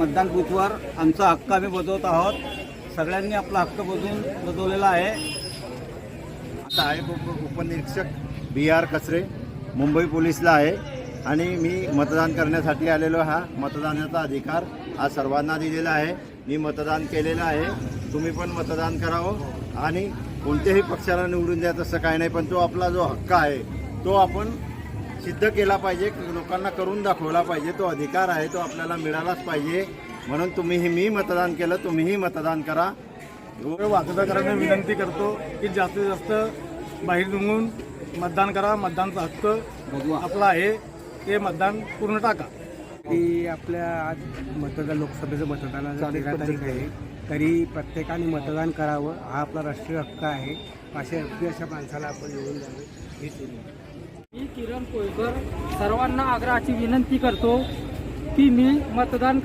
मतदान बूथवर आमचा हक्क आम्ही बजवत आहोत. सगळ्यांनी आपला हक्क बजवून बजवलेला आहे. आता आहे उप उपनिरीक्षक बी आर कचरे मुंबई पोलीसला आहे. आणि मी मतदान करण्यासाठी आलेलो हा मतदानाचा अधिकार हा सर्वांना दिलेला आहे. मी मतदान केलेलं आहे. तुम्ही पण मतदान करावं. आणि कोणत्याही पक्षाला निवडून द्या तसं काही नाही पण तो आपला जो हक्क आहे तो आपण सिद्ध केला पाहिजे लोकांना करून दाखवला पाहिजे. तो अधिकार आहे तो आपल्याला मिळालाच पाहिजे. म्हणून तुम्हीही मी मतदान केलं तुम्हीही मतदान करा. मतदारांना विनंती करतो की जास्तीत जास्त बाहेर निघून मतदान करा मतदानचा हक्क आपला आहे ते मतदान पूर्ण टाका. की आपल्या आज मतदान लोकसभेचं मतदानाचा तेरा तारीख आहे. तरी प्रत्येकाने मतदान करावं हा आपला राष्ट्रीय हक्क आहे. अशा योग्य अशा माणसाला आपण निवडून द्यावे. मी किरण कोळकर. सर्वांना आग्रहाची विनंती करतो की मी मतदान